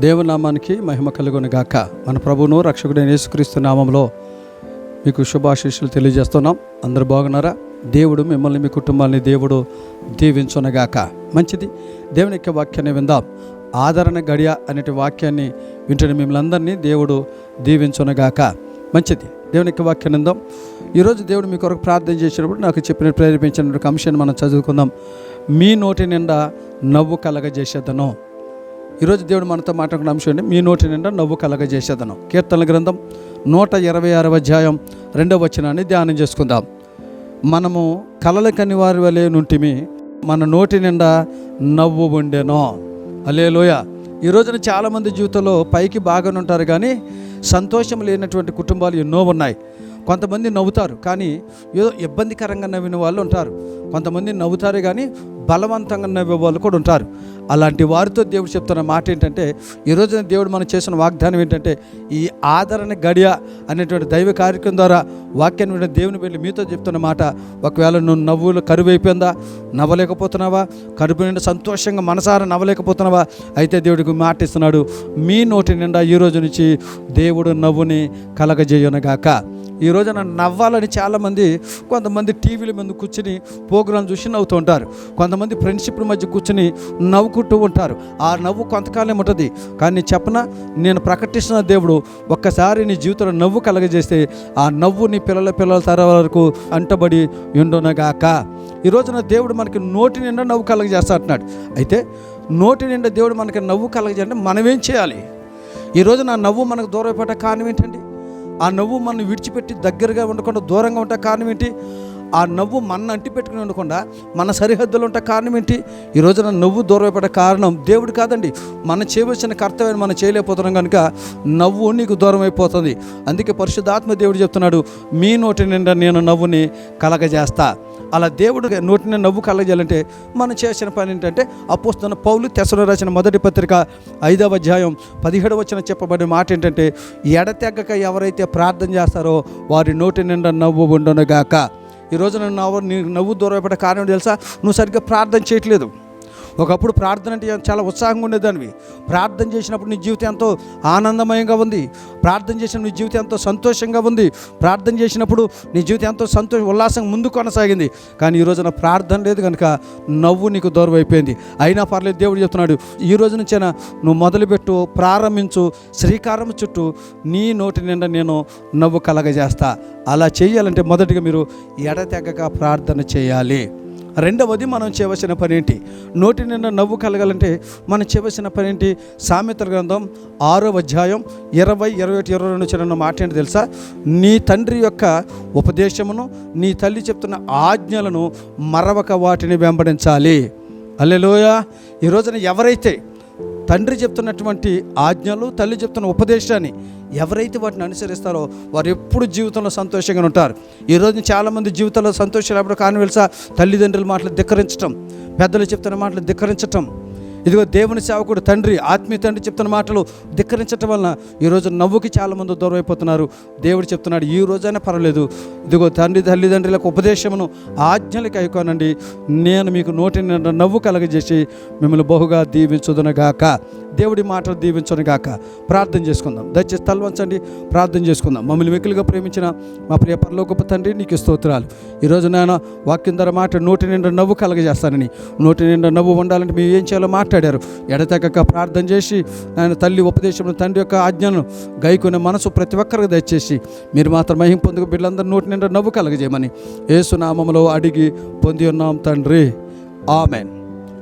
దేవునామానికి మహిమ కలుగును గాక మన ప్రభువును రక్షకుడైన యేసుక్రీస్తు నామంలో మీకు శుభాశీస్సులు తెలియజేస్తున్నాం. అందరు బాగున్నారా? దేవుడు మిమ్మల్ని మీ కుటుంబాన్ని దేవుడు దీవించునగాక. మంచిది. దేవుని యొక్క వాక్యాన్ని విందాం. ఆదరణ గడియ అనేటి వాక్యాన్ని వింటున్న మిమ్మల్ని అందరినీ దేవుడు దీవించునగాక. మంచిది. దేవుని యొక్క వాక్యాన్ని విందాం. ఈరోజు దేవుడు మీ కొరకు ప్రార్థన చేసినప్పుడు నాకు చెప్పిన ప్రేరేపించిన అంశాన్ని మనం చదువుకుందాం. మీ నోటి నిండా నవ్వు కలగజేసేదను. ఈరోజు దేవుడు మనతో మాట్లాడుకున్న అంశం ఏంటి? మీ నోటి నిండా నవ్వు కలగజేసేదను. కీర్తనల గ్రంథం నూట ఇరవై ఆరవ అధ్యాయం రెండవ వచనాన్ని ధ్యానం చేసుకుందాం. మనము కలల కని వారి వలె నుంటిమి మన నోటి నిండా నవ్వు ఉండెనో. అలేలోయ ఈ రోజున చాలామంది జీవితంలో పైకి బాగానే ఉంటారు కానీ సంతోషం లేనటువంటి కుటుంబాలు ఎన్నో ఉన్నాయి. కొంతమంది నవ్వుతారు కానీ ఏదో ఇబ్బందికరంగా నవ్విన వాళ్ళు ఉంటారు. కొంతమంది నవ్వుతారు కానీ బలవంతంగా నవ్వే వాళ్ళు కూడా ఉంటారు. అలాంటి వారితో దేవుడు చెప్తున్న మాట ఏంటంటే ఈ రోజున దేవుడు మనం చేసిన వాగ్దానం ఏంటంటే ఈ ఆదరణ గడియ అనేటువంటి దైవ కార్యక్రమం ద్వారా వాక్యాన్ని విన్న దేవుని వెళ్ళి మీతో చెప్తున్న మాట ఒకవేళ నువ్వు నవ్వులు కరువు అయిపోయిందా నవ్వలేకపోతున్నావా కడుపు నిండా సంతోషంగా మనసారా నవ్వలేకపోతున్నావా అయితే దేవుడికి మాట ఇస్తున్నాడు మీ నోటి నిండా ఈ రోజు నుంచి దేవుడు నవ్వుని కలగజేయనగాక. ఈ రోజున నవ్వాలని చాలామంది కొంతమంది టీవీల ముందు కూర్చుని ప్రోగ్రాం చూసి నవ్వుతూ ఉంటారు. కొంతమంది ఫ్రెండ్షిప్ల మధ్య కూర్చుని నవ్వుకుంటూ ఉంటారు. ఆ నవ్వు కొంతకాలం ఉంటుంది. కానీ నేను చెప్పన నేను ప్రకటిస్తున్న దేవుడు ఒక్కసారి నీ జీవితంలో నవ్వు కలగజేస్తే ఆ నవ్వు నీ పిల్లల పిల్లల తరం వరకు అంటబడి ఉండునగాక. ఈ రోజున దేవుడు మనకి నోటి నిండా నవ్వు కలగజేస్తా అంటున్నాడు. అయితే నోటి నిండా దేవుడు మనకి నవ్వు కలగజేయాలంటే మనం ఏం చేయాలి? ఈ నా నవ్వు మనకు దూరపడ్డ కారణం ఏంటండి? ఆ నవ్వు మనం విడిచిపెట్టి దగ్గరగా ఉండకుండా దూరంగా ఉంటే కారణం ఏంటి? ఆ నవ్వు మన అంటి పెట్టుకుని ఉండకుండా మన సరిహద్దులు ఉంటే కారణం ఏంటి? ఈ రోజున నవ్వు దూరమైపడే కారణం దేవుడు కాదండి. మనం చేయవలసిన కర్తవ్యం మనం చేయలేకపోతున్నాం కనుక నవ్వు నీకు దూరం అయిపోతుంది అందుకే పరిశుద్ధాత్మ దేవుడు చెప్తున్నాడు మీ నోటి నిండా నేను నవ్వుని కలగజేస్తా. అలా దేవుడు నోటిని నవ్వు కలగజేయాలంటే మనం చేసిన పని ఏంటంటే అపోస్తున్న పౌలు తెసలో రాసిన మొదటి పత్రిక ఐదవ అధ్యాయం పదిహేడు వచ్చిన చెప్పబడిన మాట ఏంటంటే ఎడతెగ్గక ఎవరైతే ప్రార్థన చేస్తారో వారి నోటి నిండా నవ్వు ఉండనుగాక ఈరోజు నన్ను నవ్వు నీ నవ్వు దూరపడే కారణం తెలుసా? నువ్వు సరిగ్గా ప్రార్థన చేయట్లేదు. ఒకప్పుడు ప్రార్థన అంటే చాలా ఉత్సాహంగా ఉండేదానివి. ప్రార్థన చేసినప్పుడు నీ జీవితం ఎంతో ఆనందమయంగా ఉంది. ప్రార్థన చేసిన నీ జీవితం ఎంతో సంతోషంగా ఉంది. ప్రార్థన చేసినప్పుడు నీ జీవితం ఎంతో సంతోష ఉల్లాసంగా ముందు కొనసాగింది. కానీ ఈ రోజున ప్రార్థన లేదు కనుక నవ్వు నీకు దూరం అయిపోయింది అయినా పర్లేదు దేవుడు చెప్తున్నాడు ఈ రోజు నుంచైనా నువ్వు మొదలుపెట్టు ప్రారంభించు శ్రీకారం చుట్టూ నీ నోటి నిండా నేను నవ్వు కలగజేస్తా. అలా చేయాలంటే మొదటిగా మీరు ఎడతెగక ప్రార్థన చేయాలి. రెండవది మనం చేయవలసిన పని ఏంటి? నోటి నిండా నవ్వు కలగాలంటే మనం చేయవలసిన పని ఏంటి? సామెతల గ్రంథం ఆరో అధ్యాయం ఇరవై ఇరవై ఒకటి ఇరవై రెండు చిన్న మాట ఏంటి తెలుసా? నీ తండ్రి యొక్క ఉపదేశమును నీ తల్లి చెప్తున్న ఆజ్ఞలను మరవక వాటిని వెంబడించాలి. అల్లెలోయ ఈ రోజున ఎవరైతే తండ్రి చెప్తున్నటువంటి ఆజ్ఞలు తల్లి చెప్తున్న ఉపదేశాన్ని ఎవరైతే వాటిని అనుసరిస్తారో వారు ఎప్పుడు జీవితంలో సంతోషంగా ఉంటారు. ఈరోజు చాలామంది జీవితంలో సంతోషం లేకపోతే కారణం తెలుసా? తల్లిదండ్రుల మాటలు ధిక్కరించటం పెద్దలు చెప్తున్న మాటలు ధిక్కరించటం. ఇదిగో దేవుని సేవకుడు తండ్రి ఆత్మీయ తండ్రి చెప్తున్న మాటలు ధిక్కరించటం వలన ఈరోజు నవ్వుకి చాలామంది దూరం అయిపోతున్నారు. దేవుడు చెప్తున్నాడు ఈ రోజైనా పర్వాలేదు. ఇదిగో తండ్రి తల్లిదండ్రులకు ఉపదేశమును ఆజ్ఞలకి అయికోనండి. నేను మీకు నోటి నవ్వు కలగజేసి మిమ్మల్ని బహుగా దీవించుదునగాక. దేవుడి మాటలు దీవించునుగాక. ప్రార్థన చేసుకుందాం. దయచేసి తలవంచండి ప్రార్థన చేసుకుందాం. మమ్మల్ని మిక్కులుగా ప్రేమించిన మా ప్రియ పరలోకపు తండ్రి నీకు స్తోత్రాలు. ఈరోజు నేను వాక్యం ధర మాట నోటి నిండా నవ్వు కలగజేస్తానని. నోటి నిండా నవ్వు ఉండాలంటే మేము ఏం చేయాలో మాట మాట్లాడారు. ఎడతెగక ప్రార్థన చేసి ఆయన తల్లి ఉపదేశం తండ్రి యొక్క ఆజ్ఞను గైకునే మనసు ప్రతి ఒక్కరికి దయచేసి మీరు మాత్రం మహిం పొందుకు బిడ్డలందరూ నోటి నిండా నవ్వు కలగజేయమని ఏసునామములో అడిగి పొంది ఉన్నాం తండ్రి. ఆమెన్.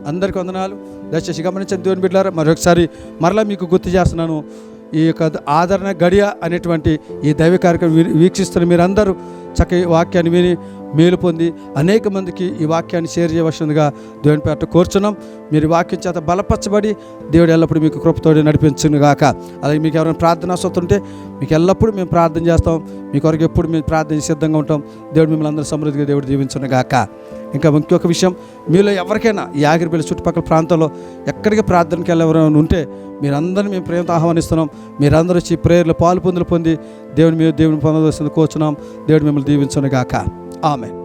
అందరికి వందనాలు. దయచేసి గమనించండి దేవుని బిడ్డారా మరొకసారి మరలా మీకు గుర్తు చేస్తున్నాను. ఈ యొక్క ఆదరణ గడియ అనేటువంటి ఈ దైవ కార్యక్రమం వీ- వీక్షిస్తున్న మీరందరూ చక్కటి వాక్యాన్ని విని మేలు పొంది అనేక మందికి ఈ వాక్యాన్ని షేర్ చేయవలసిందిగా దేవుని పేట కోరుచున్నాం. మీరు వాక్యం చేత బలపరచబడి దేవుడు ఎల్లప్పుడూ మీకు కృపతోడి నడిపించును గాక అలాగే మీకు ఎవరైనా ప్రార్థన అవసరం ఉంటే మీకు ఎల్లప్పుడూ మేము ప్రార్థన చేస్తాం. మీ కొరకు ఎప్పుడు మేము ప్రార్థన సిద్ధంగా ఉంటాం. దేవుడు మిమ్మల్ని అందరూ సమృద్ధిగా దేవుడు దీవించును గాక ఇంకా ఇంకొక విషయం మీలో ఎవరికైనా ఈ ఆగిరిపల్లి చుట్టుపక్కల ప్రాంతంలో ఎక్కడికి ప్రార్థనకి వెళ్ళవరైనా ఉంటే మీరందరినీ మేము ప్రేమతో ఆహ్వానిస్తున్నాం. మీరందరూ వచ్చి ప్రేయర్లు పాలు పొందులు పొంది దేవుని మీద దేవుని పొందవలసింది కోరుచున్నాం. దేవుడు మిమ్మల్ని దీవించును గాక Amen.